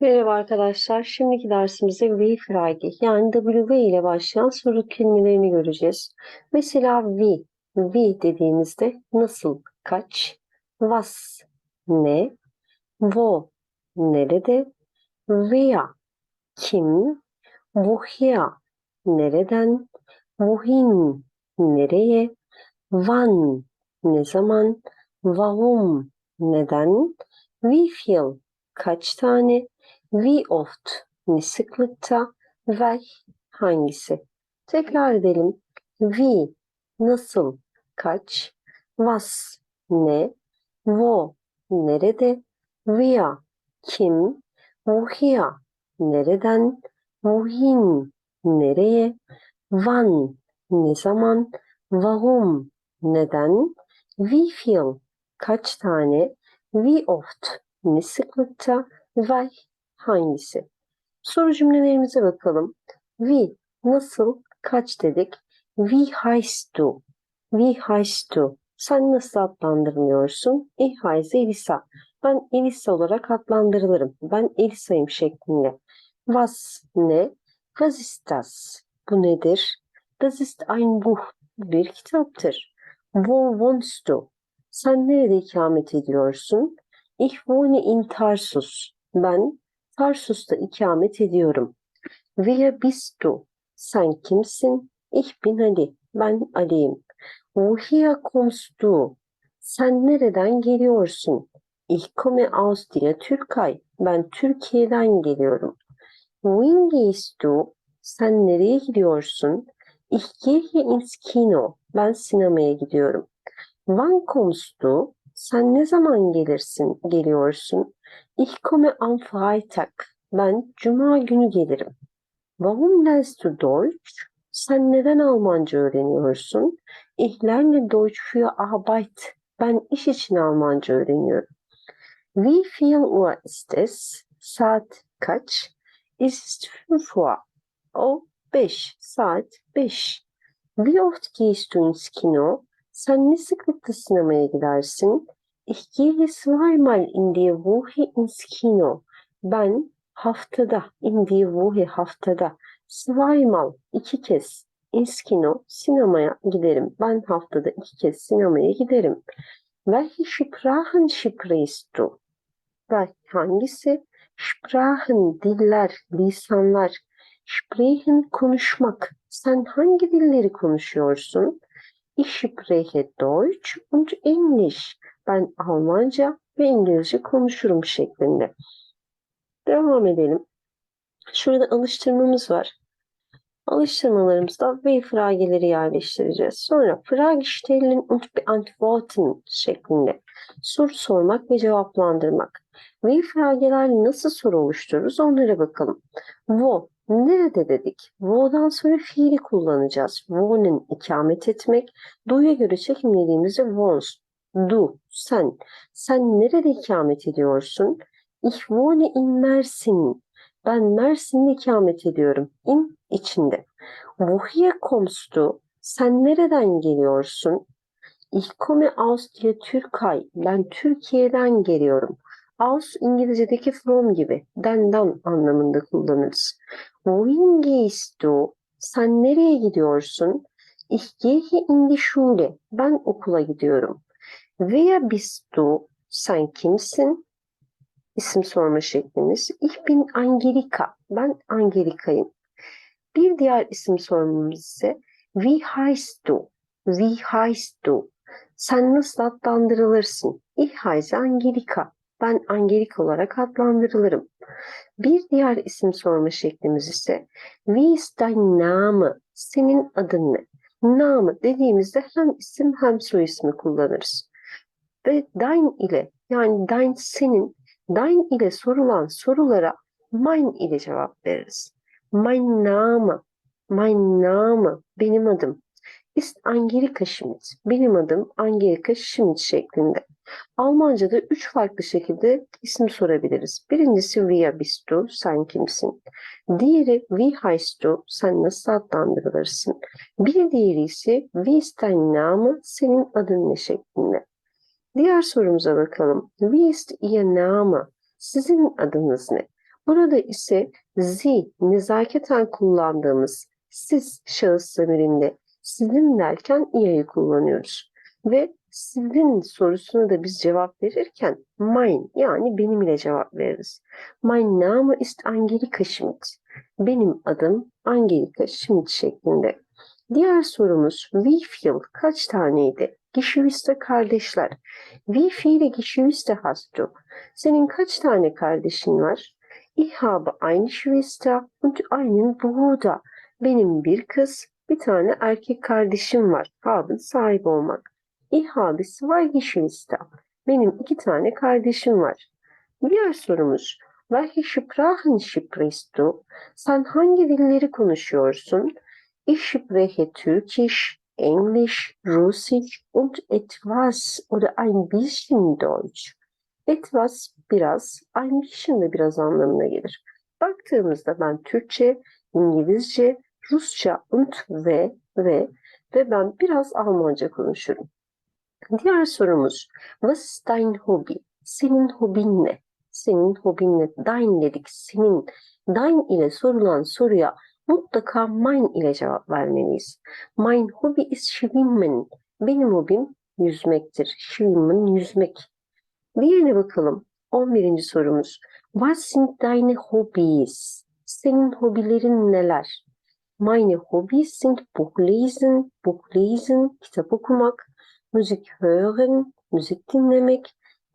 Merhaba arkadaşlar. Şimdiki dersimizde wie Frage yani W ile başlayan soru kelimelerini göreceğiz. Mesela wie, wie dediğimizde nasıl, kaç, was, ne, wo, nerede, wer, kim, woher, nereden, wohin, nereye, wann, ne zaman, warum, neden, wie viel, kaç tane, Wie oft ne sıklıkta, welch hangisi? Tekrar edelim. Wie nasıl, kaç, was ne, wo nerede, wer kim, woher nereden, wohin nereye, wann ne zaman, warum neden, wie viel kaç tane, wie oft ne sıklıkta, welch hangisi? Soru cümlelerimize bakalım. Wie nasıl kaç dedik? Wie heißt du? Wie heißt du? Sen nasıl adlandırılıyorsun? Ich heiße Elisa. Ben Elisa olarak adlandırılırım. Ben Elisa'yım şeklinde. Was ne? Was ist das? Bu nedir? Das ist ein Buch. Bir kitaptır. Wo wohnst du? Sen nerede ikamet ediyorsun? Ich wohne in Tarsus. Ben Tarsus'ta ikamet ediyorum. Wer bist du? Sen kimsin? Ich bin Ali. Ben Ali'yim. Woher kommst du? Sen nereden geliyorsun? Ich komme aus der Türkei. Ben Türkiye'den geliyorum. Wohin gehst du? Sen nereye gidiyorsun? Ich gehe ins Kino. Ben sinemaya gidiyorum. Wann kommst du? Sen ne zaman gelirsin, geliyorsun? Ich komme am Freitag. Ben cuma günü gelirim. Warum lernst du Deutsch? Sen neden Almanca öğreniyorsun? Ich lerne Deutsch für Arbeit. Ben iş için Almanca öğreniyorum. Wie viel Uhr ist es? Saat kaç? Es ist 5 Uhr. O 5. Saat 5. Wie oft gehst du ins Kino? Sen ne sıklıkla sinemaya gidersin? Ich gehe zweimal in die Woche ins Kino. Ben haftada, in die Woche haftada, zweimal, iki kez ins Kino, sinemaya giderim. Ben haftada iki kez sinemaya giderim. Welche Sprachen sprichst du? Ve hangisi? Sprachen, diller, lisanlar. Sprechen, konuşmak. Sen hangi dilleri konuşuyorsun? Ich spreche Deutsch und Englisch. Ben Almanca ve İngilizce konuşurum şeklinde. Devam edelim. Şurada alıştırmamız var. Alıştırmalarımızda ve frageleri yerleştireceğiz. Sonra Fragestellen und beantworten şeklinde soru sormak ve cevaplandırmak. Ve frageler nasıl soru oluştururuz onlara bakalım. Wo, nerede dedik? Wo'dan sonra fiili kullanacağız. Wo'nun ikamet etmek. Do'ya göre çekimlediğimizde wants, du, sen. Sen nerede ikamet ediyorsun? Ich wohne in Mersin. Ben Mersin'de ikamet ediyorum. In içinde. Woher kommst du? Sen nereden geliyorsun? Ich komme aus der Türkei. Ben Türkiye'den geliyorum. Aus İngilizce'deki from gibi. Denden anlamında kullanırız. Wohin gehst du? Sen nereye gidiyorsun? Ich gehe in die Schule. Ben okula gidiyorum. Wer bist du? Sen kimsin? İsim sorma şeklimiz. Ich bin Angelika. Ben Angelika'yım. Bir diğer isim sormamız ise Wie heißt du? Wie heißt du? Sen nasıl adlandırılırsın? Ich heiße Angelika. Ben Angelika olarak adlandırılırım. Bir diğer isim sorma şeklimiz ise Wie ist dein Name? Senin adın ne? Name dediğimizde hem isim hem soy ismi kullanırız. Ve dein ile yani dein senin Dein ile sorulan sorulara mein ile cevap veririz. Mein Name, mein Name, benim adım. Ist Angelika Schmidt. Benim adım Angelika Schmidt şeklinde. Almanca'da üç farklı şekilde isim sorabiliriz. Birincisi Wer bist du? Sen kimsin? Diğeri Wie heißt du? Sen nasıl adlandırılırsın? Bir diğeri ise Wie ist dein Name? Senin adın ne şeklinde. Diğer sorumuza bakalım. Wie Ihr Name? Sizin adınız ne? Burada ise Sie nezaketen kullandığımız siz şahıs zamirinde sizin derken i'yi kullanıyoruz. Ve sizin sorusuna da biz cevap verirken mein yani benim ile cevap veririz. Mein Name ist Angelika Schmidt. Benim adım Angelika Schmidt şeklinde. Diğer sorumuz wie viel kaç taneydi? Geschwister kardeşler. Wie viele Geschwister hast? Senin kaç tane kardeşin var? Ich habe eine Schwester und einen Bruder. Benim bir kız, bir tane erkek kardeşim var. Haben sahip olmak. Ich habe zwei. Benim iki tane kardeşim var. Diğer sorumuz. Welche Sprachen sprichst? Sen hangi dilleri konuşuyorsun? Ich spreche Türkisch, Englisch, Russisch und etwas oder ein bisschen Deutsch. Etwas biraz, ein bisschen de biraz anlamına gelir. Baktığımızda ben Türkçe, İngilizce, Rusça und ve ve ve ben biraz Almanca konuşurum. Diğer sorumuz, was ist dein Hobby? Senin hobin ne? Senin hobin ne? Dein dedik, senin. Dein ile sorulan soruya mutlaka mein ile cevap vermeliyiz. Mein Hobby ist Schwimmen. Benim hobim yüzmektir. Schwimmen, yüzmek. Diğerine bakalım. 11. sorumuz. Was sind deine Hobbys? Senin hobilerin neler? Meine Hobbys sind Buchlesen, Buchlesen, kitap okumak, müzik hören, müzik dinlemek,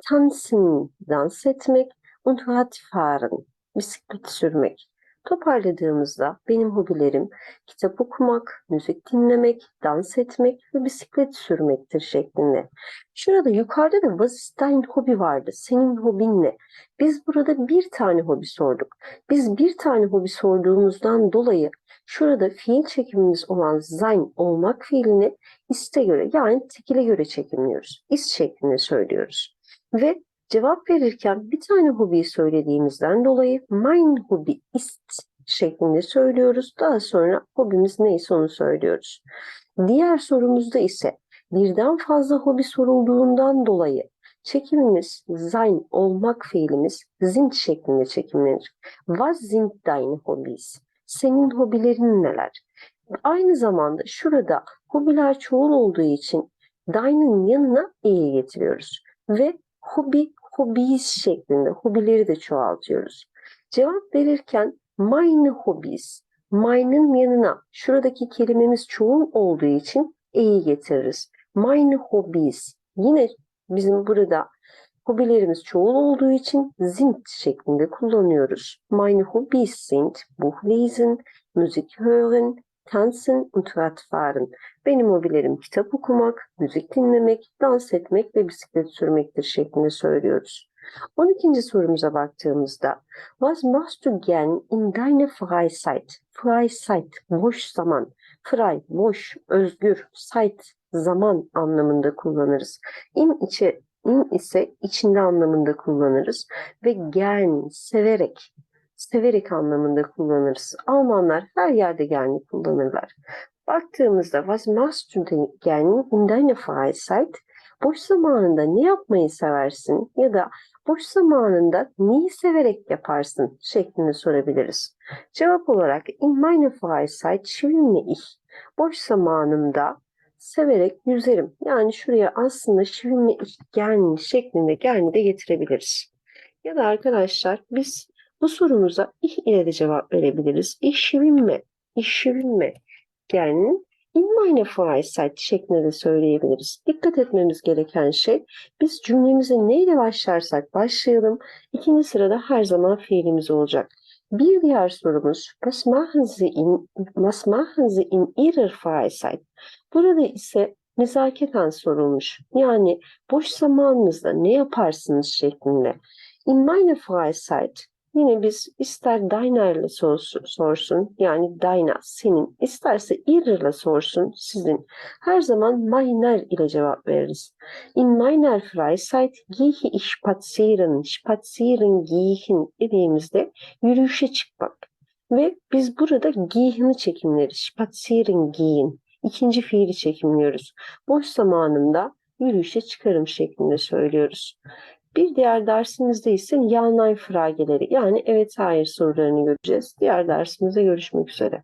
tanzen, dans etmek und Radfahren, bisiklet sürmek. Toparladığımızda benim hobilerim kitap okumak, müzik dinlemek, dans etmek ve bisiklet sürmektir şeklinde. Şurada yukarıda da was ist dein hobi vardı. Senin hobin ne? Biz burada bir tane hobi sorduk. Biz bir tane hobi sorduğumuzdan dolayı şurada fiil çekimimiz olan sein olmak fiilini iste göre yani tekile göre çekimliyoruz. Ist şeklinde söylüyoruz. Ve cevap verirken bir tane hobiyi söylediğimizden dolayı mein Hobby ist şeklinde söylüyoruz. Daha sonra hobimiz neyse onu söylüyoruz. Diğer sorumuzda ise birden fazla hobi sorulduğundan dolayı çekimimiz sein olmak fiilimiz sind şeklinde çekimlenir. Was sind deine Hobbys? Senin hobilerin neler? Aynı zamanda şurada hobiler çoğul olduğu için deine'ın yanına i'yi getiriyoruz. Ve hobi, hobbies şeklinde hobileri de çoğaltıyoruz. Cevap verirken meine Hobbys, mine'ın yanına şuradaki kelimemiz çoğul olduğu için e'yi getiririz. Meine Hobbys. Yine bizim burada hobilerimiz çoğul olduğu için sind şeklinde kullanıyoruz. Meine Hobbys sind Buchlesen, Musik hören, tanzen und Radfahren. Benim hobilerim kitap okumak, müzik dinlemek, dans etmek ve bisiklet sürmektir şeklinde söylüyoruz. 12. sorumuza baktığımızda Was machst du gern in deiner Freizeit? Freizeit, boş zaman. Frei, boş, özgür, Zeit, zaman anlamında kullanırız. In içe, in ise içinde anlamında kullanırız. Ve gern, severek, severek anlamında kullanırız. Almanlar her yerde gern'i kullanırlar. Baktığımızda was machst du gern in deiner Freizeit? Boş zamanında ne yapmayı seversin ya da boş zamanında neyi severek yaparsın şeklinde sorabiliriz. Cevap olarak in meiner Freizeit schwimme ich. Boş zamanımda severek yüzerim. Yani şuraya aslında schwimme ich gern şeklinde gern de getirebiliriz. Ya da arkadaşlar biz bu sorumuza ich ile de cevap verebiliriz. Ich schwimme, ich schwimme gern in meine Freizeit şeklinde de söyleyebiliriz. Dikkat etmemiz gereken şey biz cümlemize neyle başlarsak başlayalım. İkinci sırada her zaman fiilimiz olacak. Bir diğer sorumuz was machen Sie in, was machen in Ihrer Freizeit? Burada ise nezaketen sorulmuş. Yani boş zamanınızda ne yaparsınız şeklinde. In meine Freizeit Yine biz ister deiner ile sorsun, yani deiner senin, isterse ihrer ile sorsun sizin. Her zaman meiner ile cevap veririz. In meiner Freizeit gehe ich spazieren, spazieren gehen dediğimizde yürüyüşe çıkmak. Ve biz burada gehen'i çekimleriz. Spazieren gehen. İkinci fiili çekimliyoruz. Boş zamanımda yürüyüşe çıkarım şeklinde söylüyoruz. Bir diğer dersimizde ise ya nein frageleri yani evet hayır sorularını göreceğiz. Diğer dersimizde görüşmek üzere.